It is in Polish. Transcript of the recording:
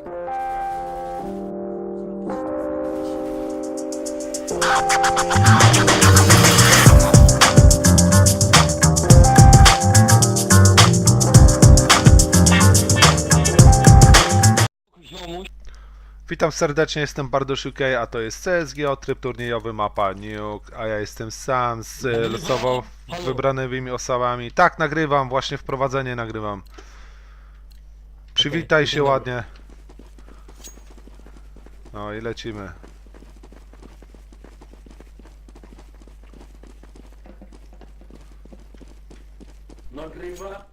Witam serdecznie, jestem Bardosziuk, a to jest CSGO, tryb turniejowy, mapa Nuke, a ja jestem sam z e, losowo wybranymi osobami. Tak, nagrywam, właśnie wprowadzenie nagrywam. Przywitaj się ładnie. No i lecimy. nagrywa.